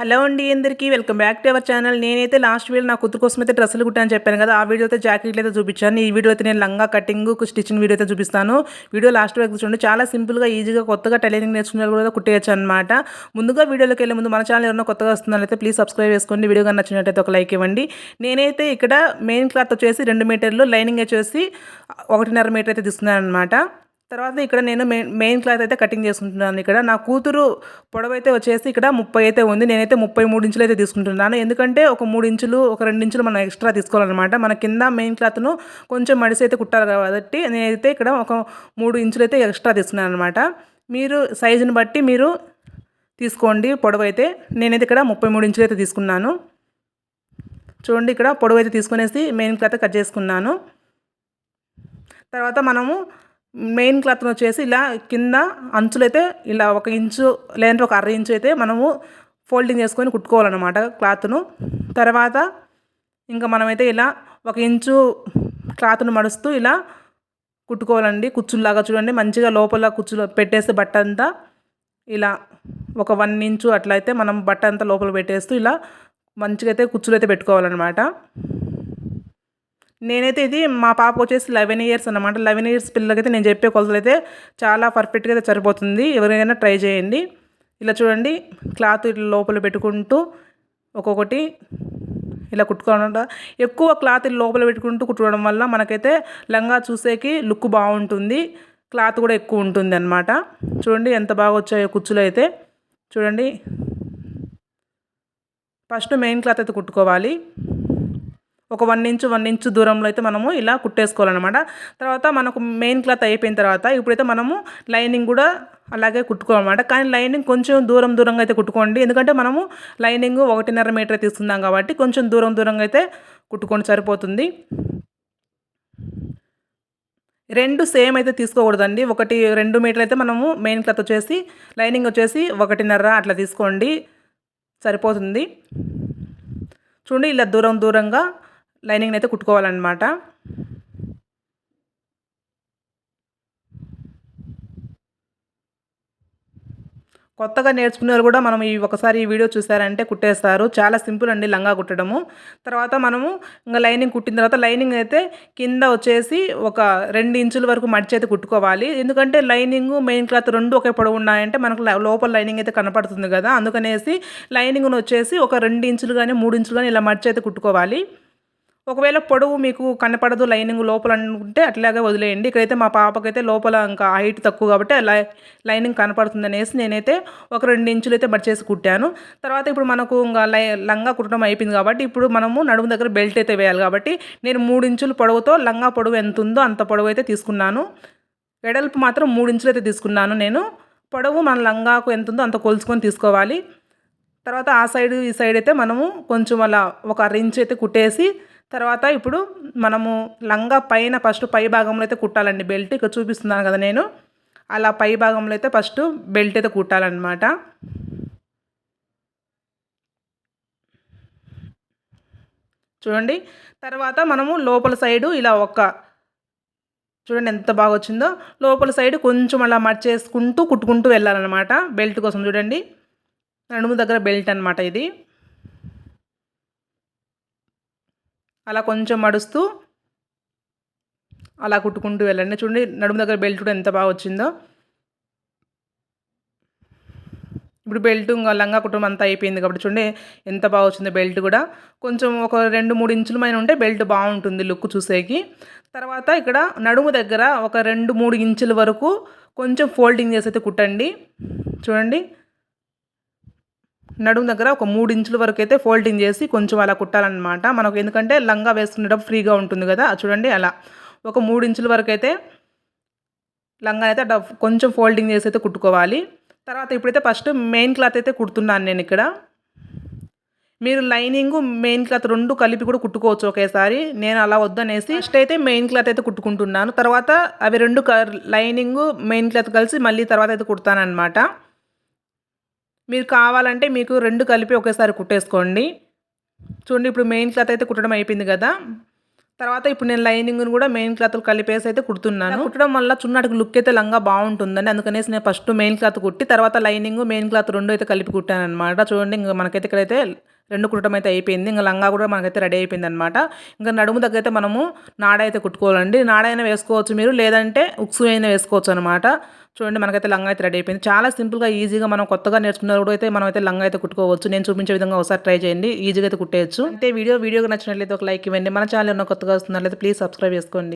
Hello అండి అందరికీ welcome back to our channel. నేనైతే లాస్ట్ వీడియో నా కుతురు కోసం అయితే డ్రెస్సులు కుట్టాను చెప్పాను కదా ఆ వీడియో అయితే జాకెట్లు అయితే చూపించాను. ఈ వీడియో అయితే నేను లంగా కటింగ్ స్టిచ్చింగ్ వీడియో అయితే చూపిస్తాను. వీడియో లాస్ట్ వరకు చూడండి. చాలా సింపుల్గా ఈజీగా కొత్తగా టైలరింగ్ నేర్చుకునే కూడా కుట్టేయచ్చు అనమాట ముందుగా వీడియోలోకి వెళ్ళే ముందు మన ఛానల్ ఎవరైనా కొత్తగా వస్తున్నారైతే ప్లీజ్ సబ్స్క్రైబ్ చేసుకోండి. వీడియో కానీ నచ్చినట్టయితే ఒక లైక్ ఇవ్వండి. నేనైతే ఇక్కడ మెయిన్ క్లాత్ వచ్చేసి రెండు మీటర్లు లైనింగ్ వచ్చేసి ఒకటిన్నర మీటర్ అయితే తీసుకున్నాను అనమాట తర్వాత ఇక్కడ నేను మెయిన్ మెయిన్ క్లాత్ అయితే కటింగ్ చేసుకుంటున్నాను ఇక్కడ. నా కూతురు పొడవు అయితే వచ్చేసి ఇక్కడ ముప్పై అయితే ఉంది. నేనైతే ముప్పై మూడు ఇంచులు అయితే తీసుకుంటున్నాను. ఎందుకంటే ఒక మూడు ఇంచులు ఒక రెండు ఇంచులు మనం ఎక్స్ట్రా తీసుకోవాలన్నమాట. మన కింద మెయిన్ క్లాత్ను కొంచెం మడిసి అయితే కుట్టాలి కాబట్టి నేనైతే ఇక్కడ ఒక మూడు ఇంచులు అయితే ఎక్స్ట్రా తీసుకున్నాను అనమాట మీరు సైజుని బట్టి మీరు తీసుకోండి పొడవు అయితే నేనైతే ఇక్కడ ముప్పై మూడు ఇంచులు అయితే తీసుకున్నాను. చూడండి ఇక్కడ పొడవు అయితే తీసుకునేసి మెయిన్ క్లాత్ కట్ చేసుకున్నాను. తర్వాత మనము మెయిన్ క్లాత్ వచ్చేసి ఇలా కింద అంచులైతే ఇలా ఒక ఇంచు లేదంటే ఒక అర ఇంచు అయితే మనము ఫోల్డింగ్ చేసుకొని కుట్టుకోవాలన్నమాట క్లాత్ను తర్వాత ఇంకా మనమైతే ఇలా ఒక ఇంచు క్లాత్ను మడుస్తూ ఇలా కుట్టుకోవాలండి. కుచ్చుల్లాగా చూడండి మంచిగా లోపల కుచ్చులు పెట్టేస్తే బట్ట అంతా ఇలా ఒక వన్ ఇంచు అట్లయితే మనం బట్ట అంతా లోపల పెట్టేస్తూ ఇలా మంచిగా అయితే కుచ్చులు అయితే పెట్టుకోవాలన్నమాట. నేనైతే ఇది మా పాప వచ్చేసి లెవెన్ ఇయర్స్ అనమాట లెవెన్ ఇయర్స్ పిల్లలకైతే నేను చెప్పే కొలతలు అయితే చాలా పర్ఫెక్ట్గా అయితే సరిపోతుంది. ఎవరికైనా ట్రై చేయండి. ఇలా చూడండి. క్లాత్ ఇట్లా లోపల పెట్టుకుంటూ ఒక్కొక్కటి ఇలా కుట్టుకోవడం ఎక్కువ క్లాత్ లోపల పెట్టుకుంటూ కుట్టుకోవడం వల్ల మనకైతే లంగా చూసేకి లుక్ బాగుంటుంది. క్లాత్ కూడా ఎక్కువ ఉంటుంది అనమాట చూడండి ఎంత బాగా వచ్చాయో కుచ్చులు అయితే. చూడండి. ఫస్ట్ మెయిన్ క్లాత్ అయితే కుట్టుకోవాలి. ఒక వన్ ఇంచు వన్ ఇంచు దూరంలో అయితే మనము ఇలా కుట్టేసుకోవాలన్నమాట. తర్వాత మనకు మెయిన్ క్లాత్ అయిపోయిన తర్వాత ఇప్పుడైతే మనము లైనింగ్ కూడా అలాగే కుట్టుకోవాలన్నమాట. కానీ లైనింగ్ కొంచెం దూరం దూరంగా అయితే కుట్టుకోండి. ఎందుకంటే మనము లైనింగ్ ఒకటిన్నర మీటర్ తీసుకుందాం కాబట్టి కొంచెం దూరం దూరంగా అయితే కుట్టుకోండి సరిపోతుంది. రెండు సేమ్ అయితే తీసుకోకూడదండి. ఒకటి రెండు మీటర్ అయితే మనము మెయిన్ క్లాత్ వచ్చేసి లైనింగ్ వచ్చేసి ఒకటిన్నర అట్లా తీసుకోండి. సరిపోతుంది. చూడండి ఇలా దూరం దూరంగా లైనింగ్ అయితే కుట్టుకోవాలన్నమాట. కొత్తగా నేర్చుకునే వాళ్ళు కూడా మనం ఈ ఒకసారి ఈ వీడియో చూసారంటే కుట్టేస్తారు. చాలా సింపుల్ అండి లంగా కుట్టడము. తర్వాత మనము ఇంకా లైనింగ్ కుట్టిన తర్వాత లైనింగ్ అయితే కింద వచ్చేసి ఒక రెండు ఇంచుల వరకు మడిచి అయితే కుట్టుకోవాలి. ఎందుకంటే లైనింగ్ మెయిన్ క్లాత్ రెండు ఒకే పొడవు ఉన్నాయంటే మనకు లోపల లైనింగ్ అయితే కనపడుతుంది కదా. అందుకనేసి లైనింగ్ను వచ్చేసి ఒక రెండు ఇంచులు కానీ మూడు ఇంచులు కానీ ఇలా మడిచి అయితే కుట్టుకోవాలి. ఒకవేళ పొడవు మీకు కనపడదు లైనింగ్ లోపల అనుకుంటే అట్లాగే వదిలేయండి. ఇక్కడైతే మా పాపకైతే లోపల ఇంకా హైట్ తక్కువ కాబట్టి లై లైనింగ్ కనపడుతుంది అనేసి నేనైతే ఒక రెండు ఇంచులు అయితే బట్ చేసి కుట్టాను. తర్వాత ఇప్పుడు మనకు ఇంకా లై లంగా కుట్టడం అయిపోయింది కాబట్టి ఇప్పుడు మనము నడుము దగ్గర బెల్ట్ అయితే వేయాలి కాబట్టి నేను మూడు ఇంచులు పొడవుతో లంగా పొడవు ఎంత ఉందో అంత పొడవు అయితే తీసుకున్నాను. వెడల్పు మాత్రం మూడు ఇంచులు అయితే తీసుకున్నాను నేను. పొడవు మన లంగాకు ఎంత ఉందో అంత కొలుచుకొని తీసుకోవాలి. తర్వాత ఆ సైడ్ ఈ సైడ్ అయితే మనము కొంచెం అలా ఒక ఇంచ్ అయితే కుట్టేసి తర్వాత ఇప్పుడు మనము లంగా పైన ఫస్ట్ పై భాగంలో అయితే కుట్టాలండి. బెల్ట్ ఇక్కడ చూపిస్తున్నాను కదా నేను. అలా పై భాగంలో అయితే ఫస్ట్ బెల్ట్ అయితే కుట్టాలన్నమాట. చూడండి. తర్వాత మనము లోపల సైడు ఇలా ఒక చూడండి ఎంత బాగా వచ్చిందో. లోపల సైడ్ కొంచెం అలా మర్చేసుకుంటూ కుట్టుకుంటూ వెళ్ళాలన్నమాట బెల్ట్ కోసం చూడండి. నడుము దగ్గర బెల్ట్ అనమాట ఇది. అలా కొంచెం మడుస్తూ అలా కుట్టుకుంటూ వెళ్ళండి. చూడండి నడుము దగ్గర బెల్ట్ కూడా ఎంత బాగా వచ్చిందో. ఇప్పుడు బెల్ట్ ఇంకా లంగా కుటుంబం అంతా అయిపోయింది కాబట్టి చూడండి ఎంత బాగా వచ్చిందో బెల్ట్ కూడా. కొంచెం ఒక రెండు మూడు ఇంచుల పైన ఉంటే బెల్ట్ బాగుంటుంది లుక్ చూసేకి. తర్వాత ఇక్కడ నడుము దగ్గర ఒక రెండు మూడు ఇంచుల వరకు కొంచెం ఫోల్డింగ్ చేసి అయితే కుట్టండి. చూడండి. నడుము దగ్గర ఒక మూడు ఇంచుల వరకు అయితే ఫోల్డింగ్ చేసి కొంచెం అలా కుట్టాలన్నమాట. మనకు ఎందుకంటే లంగా వేసుకునేటప్పుడు ఫ్రీగా ఉంటుంది కదా చూడండి అలా. ఒక మూడు ఇంచుల వరకు అయితే లంగా అయితే కొంచెం ఫోల్డింగ్ చేసి అయితే కుట్టుకోవాలి. తర్వాత ఇప్పుడైతే ఫస్ట్ మెయిన్ క్లాత్ అయితే కుడుతున్నాను నేను ఇక్కడ. మీరు లైనింగ్ మెయిన్ క్లాత్ రెండు కలిపి కూడా కుట్టుకోవచ్చు ఒకేసారి. నేను అలా వద్దనేసి ఫస్ట్ అయితే మెయిన్ క్లాత్ అయితే కుట్టుకుంటున్నాను. తర్వాత అవి రెండు లైనింగ్ మెయిన్ క్లాత్ కలిసి మళ్ళీ తర్వాత అయితే కుడతానమాట మీరు కావాలంటే మీకు రెండు కలిపి ఒకేసారి కుట్టేసుకోండి. చూడండి ఇప్పుడు మెయిన్ క్లాత్ అయితే కుట్టడం అయిపోయింది కదా. తర్వాత ఇప్పుడు నేను లైనింగ్ని కూడా మెయిన్ క్లాత్లు కలిపేసి అయితే కుడుతున్నాను. కుట్టడం వల్ల చున్నాటికి లుక్ అయితే లంగా బాగుంటుందని అందుకనేసి నేను ఫస్ట్ మెయిన్ క్లాత్ కుట్టి తర్వాత లైనింగ్ మెయిన్ క్లాత్ రెండు అయితే కలిపి కుట్టాను అనమాట చూడండి ఇంకా మనకైతే ఇక్కడైతే రెండు కుట్టడం అయితే అయిపోయింది. ఇంకా లంగా కూడా మనకైతే రెడీ అయిపోయింది అనమాట ఇంకా నడుము దగ్గర అయితే మనము నాడ అయితే కుట్టుకోవాలండి. నాడైనా వేసుకోవచ్చు మీరు లేదంటే ఉక్సు అయినా వేసుకోవచ్చు అనమాట చూడండి మనకైతే లంగా అయితే రెడీ అయిపోయింది. చాలా సింపుల్గా ఈజీగా మనం కొత్తగా నేర్చుకున్నప్పుడు అయితే మనం అయితే లంగా అయితే కుట్టుకోవచ్చు. నేను చూపించే విధంగా ఒకసారి ట్రై చేయండి. ఈజీగా అయితే కుట్టేయచ్చు. అంటే వీడియో వీడియోగా నచ్చినట్లయితే ఒక లైక్ ఇవ్వండి. మన ఛానల్ ఉన్న కొత్తగా వస్తున్నట్లయితే ప్లీజ్ సబ్స్క్రైబ్ చేసుకోండి.